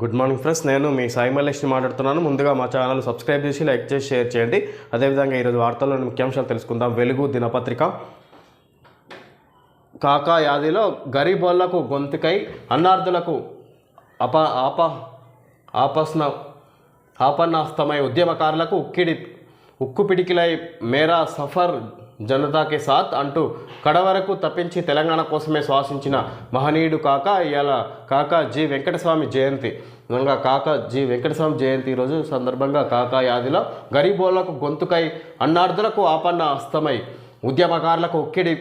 Good morning friends నేను మీ సాయి మల్లేష్ని మాట్లాడుతున్నాను. ముందుగా మా ఛానల్ సబ్స్క్రైబ్ చేసి లైక్ చేసి షేర్ చేయండి. అదేవిధంగా ఈరోజు వార్తల్లోని ముఖ్యాంశాలు తెలుసుకుందాం. వెలుగు దినపత్రిక. కాకా యాదిలో గరీబోళ్ళకు గొంతుకై అన్నార్థులకు అప ఆప ఆపస్న ఆపన్నాస్తమై ఉద్యమకారులకు ఉక్కిడి ఉక్కు పిడికిలై మేరా సఫర్ జనతాకి సాత్ అంటూ కడవరకు తప్పించి తెలంగాణ కోసమే శ్వాసించిన మహనీయుడు కాక ఇవాళ కాక జి వెంకటస్వామి జయంతి. నిజంగా కాక జి వెంకటస్వామి జయంతి రోజు సందర్భంగా కాకా యాదిలో గరీబోళ్ళకు గొంతుకై అన్నార్థులకు ఆపన్న అస్తమై ఉద్యమకారులకు ఉక్కిడి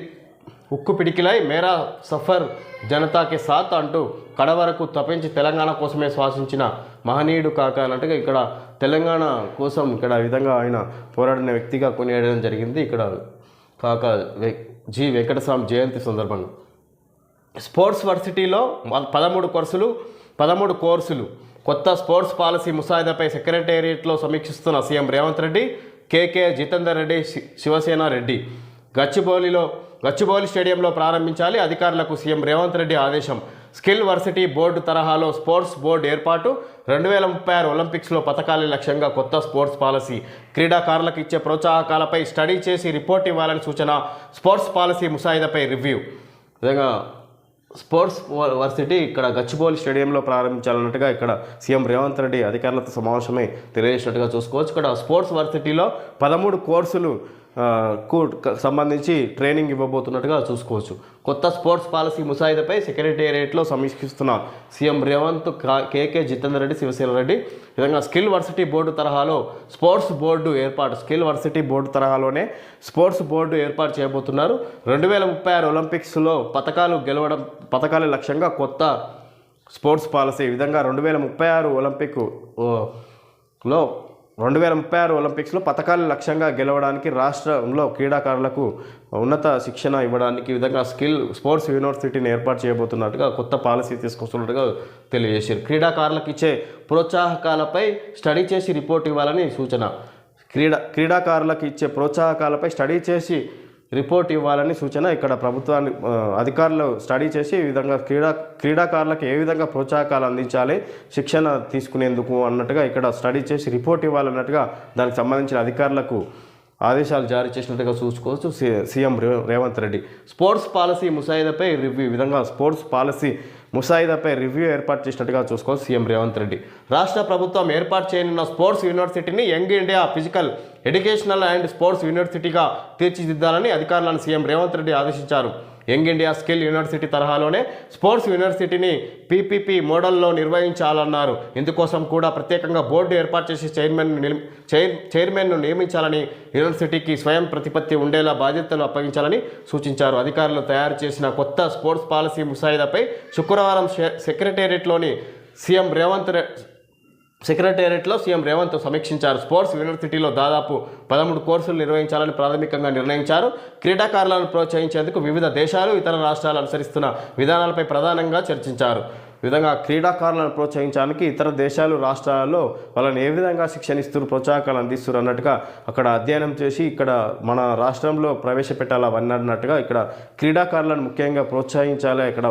ఉక్కు పిడికిలై మేరా సఫర్ జనతాకి సాత్ అంటూ కడవరకు తప్పించి తెలంగాణ కోసమే శ్వాసించిన మహనీయుడు కాక అన్నట్టుగా ఇక్కడ తెలంగాణ కోసం ఇక్కడ విధంగా ఆయన పోరాడిన వ్యక్తిగా కొనియాడడం జరిగింది. ఇక్కడ కాక జి వెంకటస్వామి జయంతి సందర్భంగా. స్పోర్ట్స్ వర్సిటీలో మ- పదమూడు కోర్సులు పదమూడు కోర్సులు. కొత్త స్పోర్ట్స్ పాలసీ ముసాయిదాపై సెక్రటేరియట్లో సమీక్షిస్తున్న సీఎం రేవంత్ రెడ్డి కేకే జితేందర్ రెడ్డి శివసేన రెడ్డి. గచ్చిబౌలిలో గచ్చిబౌలి స్టేడియంలో ప్రారంభించాలి అధికారులకు సీఎం రేవంత్ రెడ్డి ఆదేశం. స్కిల్ వర్సిటీ బోర్డు తరహాలో స్పోర్ట్స్ బోర్డు ఏర్పాటు. రెండు వేల ముప్పై ఆరు ఒలింపిక్స్లో పథకాలే లక్ష్యంగా కొత్త స్పోర్ట్స్ పాలసీ. క్రీడాకారులకు ఇచ్చే ప్రోత్సాహకాలపై స్టడీ చేసి రిపోర్ట్ ఇవ్వాలని సూచన స్పోర్ట్స్ పాలసీ ముసాయిదాపై రివ్యూ. విధంగా స్పోర్ట్స్ వర్సిటీ ఇక్కడ గచ్చిబౌలి స్టేడియంలో ప్రారంభించాలన్నట్టుగా ఇక్కడ సీఎం రేవంత్ రెడ్డి అధికారులతో సమావేశమై తెలియజేసినట్టుగా చూసుకోవచ్చు. ఇక్కడ స్పోర్ట్స్ వర్సిటీలో పదమూడు కోర్సులు కు సంబంధించి ట్రైనింగ్ ఇవ్వబోతున్నట్టుగా చూసుకోవచ్చు. కొత్త స్పోర్ట్స్ పాలసీ ముసాయిదాపై సెక్రటేరియట్లో సమీక్షిస్తున్న. CM Revanth KK Jitender Reddy Shivasena Reddy. విధంగా స్కిల్ వర్సిటీ బోర్డు తరహాలో స్పోర్ట్స్ బోర్డు ఏర్పాటు స్కిల్ వర్సిటీ బోర్డు తరహాలోనే స్పోర్ట్స్ బోర్డు ఏర్పాటు చేయబోతున్నారు. రెండు వేల ముప్పై ఆరు ఒలింపిక్స్లో పథకాలు గెలవడం పథకాల లక్ష్యంగా కొత్త స్పోర్ట్స్ పాలసీ ఈ విధంగా రెండు వేల ముప్పై ఆరు ఒలింపిక్లో రెండు వేల ముప్పై ఆరు ఒలింపిక్స్లో పథకాలు లక్ష్యంగా గెలవడానికి రాష్ట్రంలో క్రీడాకారులకు ఉన్నత శిక్షణ ఇవ్వడానికి విధంగా స్కిల్ స్పోర్ట్స్ యూనివర్సిటీని ఏర్పాటు చేయబోతున్నట్టుగా కొత్త పాలసీ తీసుకొస్తున్నట్టుగా తెలియజేశారు. క్రీడాకారులకు ఇచ్చే ప్రోత్సాహకాలపై స్టడీ చేసి రిపోర్ట్ ఇవ్వాలని సూచన. క్రీడా క్రీడాకారులకు ఇచ్చే ప్రోత్సాహకాలపై స్టడీ చేసి రిపోర్ట్ ఇవ్వాలని సూచన ఇక్కడ ప్రభుత్వాన్ని అధికారులు స్టడీ చేసి ఈ విధంగా క్రీడా క్రీడాకారులకు ఏ విధంగా ప్రోత్సాహకాలు అందించాలి శిక్షణ తీసుకునేందుకు అన్నట్టుగా ఇక్కడ స్టడీ చేసి రిపోర్ట్ ఇవ్వాలన్నట్టుగా దానికి సంబంధించిన అధికారులకు ఆదేశాలు జారీ చేసినట్టుగా చూసుకోవచ్చు. C CM Revanth Reddy sports policy ముసాయిదాపై review ఈ విధంగా స్పోర్ట్స్ పాలసీ ముసాయిదాపై రివ్యూ ఏర్పాటు చేసినట్టుగా చూసుకోవచ్చు సీఎం రేవంత్ రెడ్డి. రాష్ట్ర ప్రభుత్వం ఏర్పాటు చేయనున్న స్పోర్ట్స్ యూనివర్సిటీని young India physical educational and sports యూనివర్సిటీగా తీర్చిదిద్దాలని అధికారులను సీఎం రేవంత్ రెడ్డి ఆదేశించారు. యంగ్ ఇండియా స్కిల్ యూనివర్సిటీ తరహాలోనే స్పోర్ట్స్ యూనివర్సిటీని పీపీపీ మోడల్లో నిర్వహించాలన్నారు. ఇందుకోసం కూడా ప్రత్యేకంగా బోర్డు ఏర్పాటు చేసి చైర్మన్ చైర్ చైర్మన్ను నియమించాలని యూనివర్సిటీకి స్వయం ప్రతిపత్తి ఉండేలా బాధ్యతలు అప్పగించాలని సూచించారు. అధికారులు తయారు చేసిన కొత్త స్పోర్ట్స్ పాలసీ ముసాయిదాపై శుక్రవారం సెక్రటేరియట్లోని సీఎం రేవంత్ సెక్రటేరియట్లో సీఎం రేవంత్ సమీక్షించారు. స్పోర్ట్స్ యూనివర్సిటీలో దాదాపు పదమూడు కోర్సులు నిర్వహించాలని ప్రాథమికంగా నిర్ణయించారు. క్రీడాకారులను ప్రోత్సహించేందుకు వివిధ దేశాలు ఇతర రాష్ట్రాలు అనుసరిస్తున్న విధానాలపై ప్రధానంగా చర్చించారు. విధంగా క్రీడాకారులను ప్రోత్సహించడానికి ఇతర దేశాలు రాష్ట్రాలలో వాళ్ళని ఏ విధంగా శిక్షణ ఇస్తారు ప్రోత్సాహకాలు అందిస్తారు అన్నట్టుగా అక్కడ అధ్యయనం చేసి ఇక్కడ మన రాష్ట్రంలో ప్రవేశపెట్టాలి అవన్నీ అన్నట్టుగా ఇక్కడ క్రీడాకారులను ముఖ్యంగా ప్రోత్సహించాలి. ఇక్కడ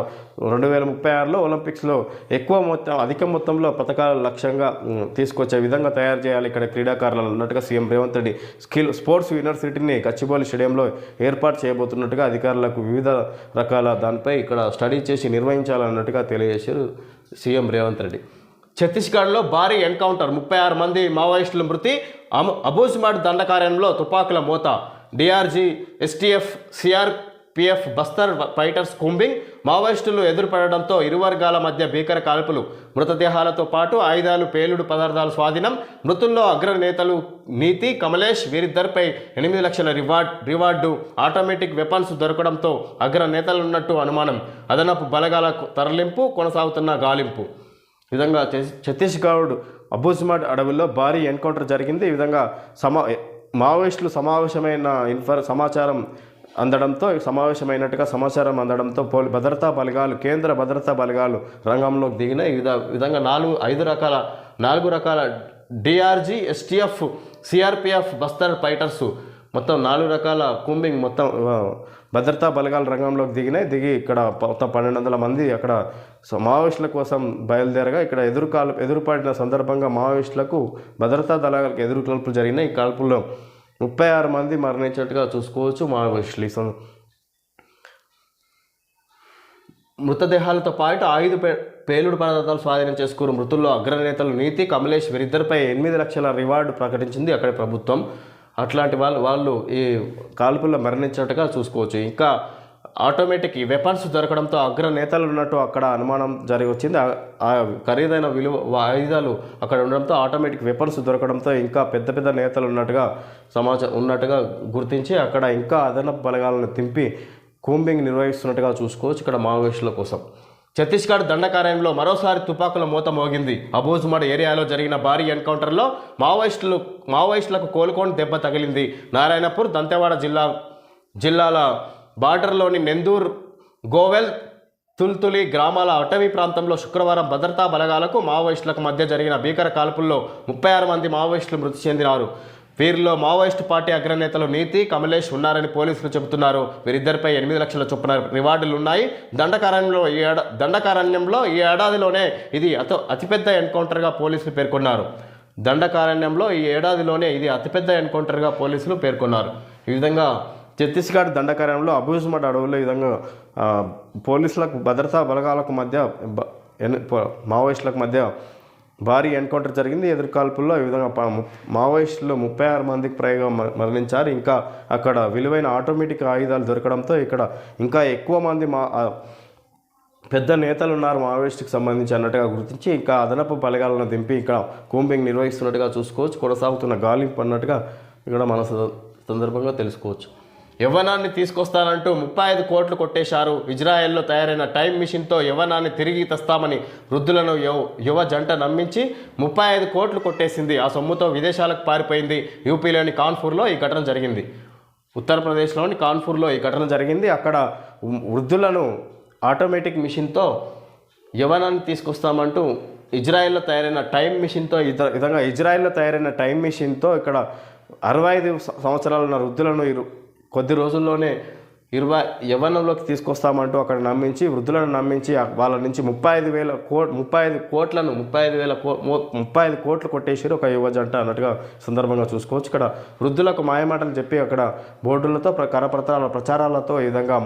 రెండు వేల ముప్పై ఆరులో ఒలింపిక్స్లో ఎక్కువ మొత్తం అధిక మొత్తంలో పథకాల లక్ష్యంగా తీసుకొచ్చే విధంగా తయారు చేయాలి ఇక్కడ క్రీడాకారులను అన్నట్టుగా CM Revanth Reddy skill sports యూనివర్సిటీని గచ్చిబౌలి స్టేడియంలో ఏర్పాటు చేయబోతున్నట్టుగా అధికారులకు వివిధ రకాల దానిపై ఇక్కడ స్టడీ చేసి నిర్వహించాలన్నట్టుగా తెలియజేశారు. సీఎం రేవంత్ రెడ్డి. ఛత్తీస్గఢ్లో భారీ ఎన్కౌంటర్ ముప్పై ఆరు మంది మావోయిస్టుల మృతి అమ అబూజ్మాడ్ దండకార్యంలో తుపాకుల మోత. DRG STF CRPF Bastar fighters combing మావోయిస్టులు ఎదురుపడడంతో ఇరు వర్గాల మధ్య భీకర కాల్పులు మృతదేహాలతో పాటు ఆయుధాలు పేలుడు పదార్థాలు స్వాధీనం మృతుల్లో అగ్రనేతలు నీతి కమలేష్ వీరిద్దరిపై ఎనిమిది లక్షల రివార్డ్ రివార్డు ఆటోమేటిక్ వెపన్స్ దొరకడంతో అగ్రనేతలున్నట్టు అనుమానం. అదనపు బలగాల తరలింపు కొనసాగుతున్న గాలింపు. విధంగా ఛత్తీస్గఢ్ అబూజ్మాడ్ అడవుల్లో భారీ ఎన్కౌంటర్ జరిగింది. ఈ విధంగా సమా మావోయిస్టులు సమావేశమైన ఇన్ఫర్ సమాచారం అందడంతో సమావేశమైనట్టుగా సమాచారం అందడంతో పోలి భద్రతా బలగాలు కేంద్ర భద్రతా బలగాలు రంగంలోకి దిగిన ఈ విధంగా నాలుగు ఐదు రకాల నాలుగు రకాల DRG STF CRPF Bastar fighters. మొత్తం నాలుగు రకాల కుంబింగ్ మొత్తం భద్రతా బలగాల రంగంలోకి దిగినాయి. దిగి ఇక్కడ మొత్తం పన్నెండు వందల మంది అక్కడ సో మావోయిస్టుల కోసం బయలుదేరగా ఇక్కడ ఎదురుకాలు ఎదురుపడిన సందర్భంగా మావోయిస్టులకు భద్రతా దళాలకు ఎదురు కాల్పులు జరిగినాయి. ఈ కాల్పుల్లో ముప్పై ఆరు మంది మరణించినట్టుగా చూసుకోవచ్చు మా విశ్లేషణ మృతదేహాలతో పాటు ఆయుధ పే పేలుడు పదార్థాలు స్వాధీనం చేసుకున్న మృతుల్లో అగ్రనేతలు నీతి కమలేష్ వీరిద్దరిపై ఎనిమిది లక్షల రివార్డు ప్రకటించింది అక్కడ ప్రభుత్వం. అట్లాంటి వాళ్ళు వాళ్ళు ఈ కాల్పుల్లో మరణించినట్టుగా చూసుకోవచ్చు. ఇంకా ఆటోమేటిక్ ఈ వెపన్స్ దొరకడంతో అగ్రనేతలు ఉన్నట్టు అక్కడ అనుమానం జరిగి వచ్చింది. ఆ- ఖరీదైన విలువ ఆయుధాలు అక్కడ ఉండడంతో ఆటోమేటిక్ వెపన్స్ దొరకడంతో ఇంకా పెద్ద పెద్ద నేతలు ఉన్నట్టుగా సమాచారం ఉన్నట్టుగా గుర్తించి అక్కడ ఇంకా అదనపు బలగాలను తింపి కూంబింగ్ నిర్వహిస్తున్నట్టుగా చూసుకోవచ్చు ఇక్కడ మావోయిస్టుల కోసం. ఛత్తీస్గఢ్ దండకార్యంలో మరోసారి తుపాకుల మూత మోగింది. అబూజ్మడ్ ఏరియాలో జరిగిన భారీ ఎన్కౌంటర్లో మావోయిస్టులు మావోయిస్టులకు కోలుకొని దెబ్బ తగిలింది. నారాయణపూర్ దంతెవాడ జిల్లా జిల్లాల బార్డర్లోని నెందూర్ గోవెల్ తుల్తులి గ్రామాల అటవీ ప్రాంతంలో శుక్రవారం భద్రతా బలగాలకు మావోయిస్టులకు మధ్య జరిగిన భీకర కాల్పుల్లో ముప్పై ఆరు మంది మావోయిస్టులు మృతి చెందినారు. వీరిలో మావోయిస్టు పార్టీ అగ్రనేతలు నీతి కమలేష్ ఉన్నారని పోలీసులు చెబుతున్నారు. వీరిద్దరిపై ఎనిమిది లక్షల చొప్పున రివార్డులు ఉన్నాయి. దండకారణ్యంలో ఈ ఏడా దండకారణ్యంలో ఈ ఏడాదిలోనే ఇది అత అతిపెద్ద ఎన్కౌంటర్గా పోలీసులు పేర్కొన్నారు. దండకారణ్యంలో ఈ ఏడాదిలోనే ఇది అతిపెద్ద ఎన్కౌంటర్గా పోలీసులు పేర్కొన్నారు. ఈ విధంగా ఛత్తీస్గఢ్ దండకార్యంలో అబూజ్మడ్ అడవుల్లో ఈ విధంగా పోలీసులకు భద్రతా బలగాలకు మధ్య మావోయిస్టులకు మధ్య భారీ ఎన్కౌంటర్ జరిగింది. ఎదురుకాల్పుల్లో ఈ విధంగా మావోయిస్టులు ముప్పై ఆరు మందికి పైగా మ- మరణించారు. ఇంకా అక్కడ విలువైన ఆటోమేటిక్ ఆయుధాలు దొరకడంతో ఇక్కడ ఇంకా ఎక్కువ మంది మా పెద్ద నేతలు ఉన్నారు మావోయిస్టుకి సంబంధించి అన్నట్టుగా గుర్తించి. ఇంకా అదనపు బలగాలను దింపి ఇక్కడ కూంబింగ్ నిర్వహిస్తున్నట్టుగా చూసుకోవచ్చు. కొనసాగుతున్న గాలింపు అన్నట్టుగా ఇక్కడ మన సందర్భంగా తెలుసుకోవచ్చు. యవ్వనాన్ని తీసుకొస్తానంటూ ముప్పై ఐదు కోట్లు కొట్టేశారు. ఇజ్రాయెల్లో తయారైన టైం మిషన్తో యవ్వనాన్ని తిరిగి తెస్తామని వృద్ధులను యువ యువ జంట నమ్మించి ముప్పై ఐదు కోట్లు కొట్టేసింది. ఆ సొమ్ముతో విదేశాలకు పారిపోయింది. యూపీలోని కాన్పూర్లో ఈ ఘటన జరిగింది. ఉత్తరప్రదేశ్లోని కాన్పూర్లో ఈ ఘటన జరిగింది. అక్కడ వృద్ధులను ఆటోమేటిక్ మిషన్తో యవ్వనాన్ని తీసుకొస్తామంటూ ఇజ్రాయెల్లో తయారైన టైం మిషన్తో ఇద విధంగా ఇజ్రాయెల్లో తయారైన టైం మిషన్తో ఇక్కడ అరవై ఐదు సంవత్సరాలున్న వృద్ధులను ఇరు కొద్ది రోజుల్లోనే ఇరవై యవ్వనంలోకి తీసుకొస్తామంటూ అక్కడ నమ్మించి వృద్ధులను నమ్మించి వాళ్ళ నుంచి ముప్పై ఐదు వేల కో ముప్పై ఐదు కోట్లను ముప్పై ఐదు వేల కో ముప్పై ఐదు కోట్లు కొట్టేసారు ఒక యువ జంట అన్నట్టుగా సందర్భంగా చూసుకోవచ్చు. ఇక్కడ వృద్ధులకు మాయమాటలు చెప్పి అక్కడ బోర్డులతో ప్ర- కరపత్రాల ప్రచారాలతో ఈ విధంగా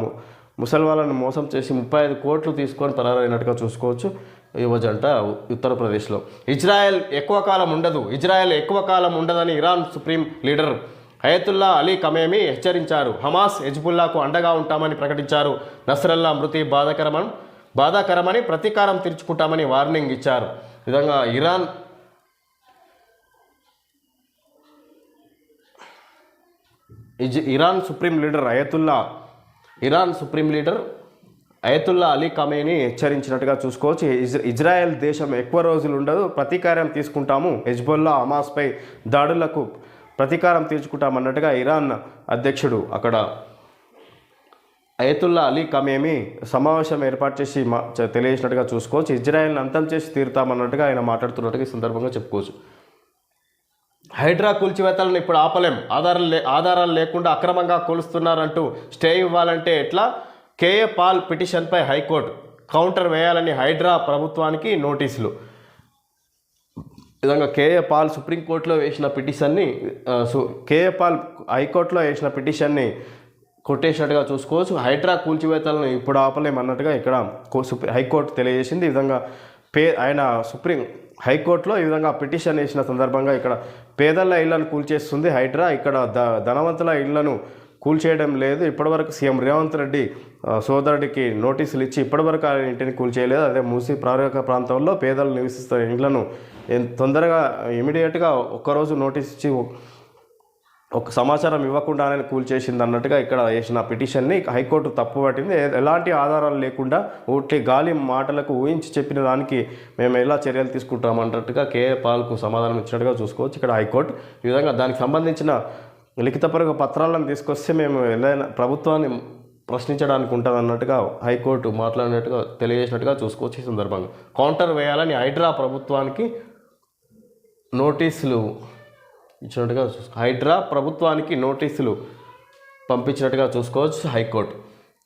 ముసలి వాళ్ళని మోసం చేసి ముప్పై ఐదు కోట్లు తీసుకొని పరారైనట్టుగా చూసుకోవచ్చు యువజంట ఉత్తరప్రదేశ్లో. ఇజ్రాయెల్ ఎక్కువ కాలం ఉండదు. ఇజ్రాయెల్ ఎక్కువ కాలం ఉండదని Iran supreme leader Ayatollah Ali Khamenei హెచ్చరించారు. హమాస్ హెజ్బుల్లాకు అండగా ఉంటామని ప్రకటించారు. నస్రల్లా మృతి బాధాకరమని బాధాకరమని ప్రతీకారం తీర్చుకుంటామని వార్నింగ్ ఇచ్చారు. విధంగా Iran is Iran supreme leader Ayatollah Iran supreme leader Ayatollah Ali Khamenei హెచ్చరించినట్టుగా చూసుకోవచ్చు. ఇజ్రాయెల్ దేశం ఎక్కువ రోజులు ఉండదు. ప్రతీకారం తీసుకుంటాము. హెజ్బొల్లా హమాస్పై దాడులకు ప్రతీకారం తీర్చుకుంటామన్నట్టుగా ఇరాన్ అధ్యక్షుడు అక్కడ అయతుల్లా అలీ కమేమి సమావేశం ఏర్పాటు చేసి మా తెలియజేసినట్టుగా చూసుకోవచ్చు. ఇజ్రాయెల్ని అంతం చేసి తీరుతామన్నట్టుగా ఆయన మాట్లాడుతున్నట్టుగా ఈ సందర్భంగా చెప్పుకోవచ్చు. హైడ్రా కూల్చివేతలను ఇప్పుడు ఆపలేం. ఆధారాలు లే ఆధారాలు లేకుండా అక్రమంగా కూలుస్తున్నారంటూ స్టే ఇవ్వాలంటే ఎట్లా? కేఏ పాల్ పిటిషన్పై హైకోర్టు కౌంటర్ వేయాలని హైడ్రా ప్రభుత్వానికి నోటీసులు. విధంగా కేఏ పాల్ సుప్రీంకోర్టులో వేసిన పిటిషన్ని సో కేఏ పాల్ హైకోర్టులో వేసిన పిటిషన్ని కొట్టేసినట్టుగా చూసుకోవచ్చు. హైడ్రా కూల్చివేతలను ఇప్పుడు ఆపలేమన్నట్టుగా ఇక్కడ కో- సుప్రీ హైకోర్టు తెలియజేసింది. ఈ విధంగా పే ఆయన సుప్రీం హైకోర్టులో ఈ విధంగా పిటిషన్ వేసిన సందర్భంగా ఇక్కడ పేదల ఇళ్ళను కూల్చేస్తుంది హైడ్రా. ఇక్కడ ద ధనవంతుల ఇళ్ళను కూల్చేయడం లేదు. ఇప్పటివరకు సీఎం రేవంత్ రెడ్డి సోదరుడికి నోటీసులు ఇచ్చి ఇప్పటివరకు ఆయన ఇంటిని కూల్చేయలేదు అదే మూసి ప్రారంభ ప్రాంతంలో పేదలు నివసిస్తున్న ఇండ్లను తొందరగా ఇమీడియట్గా ఒక్కరోజు నోటీస్ ఇచ్చి ఒక సమాచారం ఇవ్వకుండానే కూల్చేసింది అన్నట్టుగా ఇక్కడ వేసిన పిటిషన్ని హైకోర్టు తప్పు పట్టింది. ఎలాంటి ఆధారాలు లేకుండా ఊటి గాలి మాటలకు ఊహించి చెప్పిన దానికి మేము ఎలా చర్యలు తీసుకుంటాం అన్నట్టుగా కేఏ పాల్కు సమాధానం ఇచ్చినట్టుగా చూసుకోవచ్చు. ఇక్కడ హైకోర్టు ఈ విధంగా దానికి సంబంధించిన లిఖితపూర్వక పత్రాలను తీసుకొస్తే మేము ఏదైనా ప్రభుత్వాన్ని ప్రశ్నించడానికి ఉంటుంది అన్నట్టుగా హైకోర్టు మాట్లాడినట్టుగా తెలియజేసినట్టుగా చూసుకోవచ్చు ఈ సందర్భంగా. కౌంటర్ వేయాలని హైడ్రా ప్రభుత్వానికి నోటీసులు ఇచ్చినట్టుగా చూసుకో హైడ్రా ప్రభుత్వానికి నోటీసులు పంపించినట్టుగా చూసుకోవచ్చు హైకోర్టు.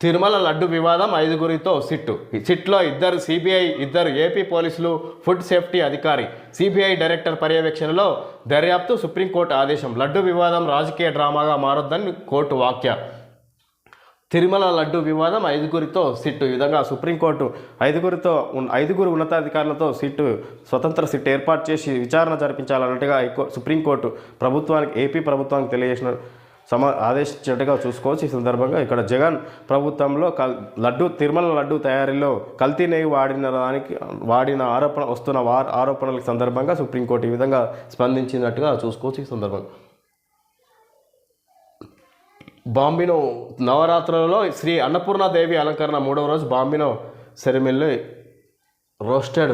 తిరుమల లడ్డు వివాదం ఐదుగురితో సిట్టు. సిట్లో ఇద్దరు సిబిఐ ఇద్దరు ఏపీ పోలీసులు ఫుడ్ సేఫ్టీ అధికారి సిబిఐ డైరెక్టర్ పర్యవేక్షణలో దర్యాప్తు సుప్రీంకోర్టు ఆదేశం. లడ్డు వివాదం రాజకీయ డ్రామాగా మారొద్దని కోర్టు వాక్య. తిరుమల లడ్డు వివాదం ఐదుగురితో సిట్టు. ఈ విధంగా సుప్రీంకోర్టు ఐదుగురితో ఐదుగురు ఉన్నతాధికారులతో సిట్టు స్వతంత్ర సిట్ ఏర్పాటు చేసి విచారణ జరిపించాలన్నట్టుగా సుప్రీంకోర్టు ప్రభుత్వానికి ఏపీ ప్రభుత్వానికి తెలియజేసిన సమ ఆదేశించినట్టుగా చూసుకోవచ్చు. ఈ సందర్భంగా ఇక్కడ జగన్ ప్రభుత్వంలో కల్ లడ్డు తిరుమల లడ్డు తయారీలో కల్తీ నెయ్యి వాడిన దానికి వాడిన ఆరోపణ వస్తున్న వా ఆరోపణల సందర్భంగా సుప్రీంకోర్టు ఈ విధంగా స్పందించినట్టుగా చూసుకోవచ్చు. ఈ సందర్భంగా బాంబినో నవరాత్రులలో శ్రీ అన్నపూర్ణాదేవి అలంకరణ మూడవ రోజు బాంబినో సెరమిల్లి రోస్టెడ్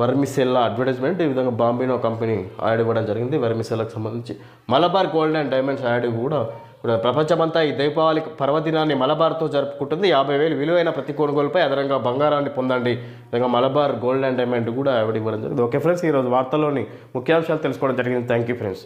వర్మిసెల్లా అడ్వర్టైజ్మెంట్ ఈ విధంగా బాంబినో కంపెనీ యాడ్ ఇవ్వడం జరిగింది. వర్మిసెల్లకు సంబంధించి Malabar gold and diamonds ad కూడా ఇప్పుడు ప్రపంచమంతా ఈ దీపావళి పర్వదినాన్ని మలబార్తో జరుపుకుంటుంది. యాభై వేలు విలువైన ప్రతి కొనుగోలుపై అదనంగా బంగారాన్ని పొందండి. విధంగా మలబార్ గోల్డ్ అండ్ డైమండ్ కూడా యాడ్ ఇవ్వడం జరిగింది. ఓకే ఫ్రెండ్స్ ఈరోజు వార్తల్లోని ముఖ్యాంశాలు తెలుసుకోవడం జరిగింది. Thank you friends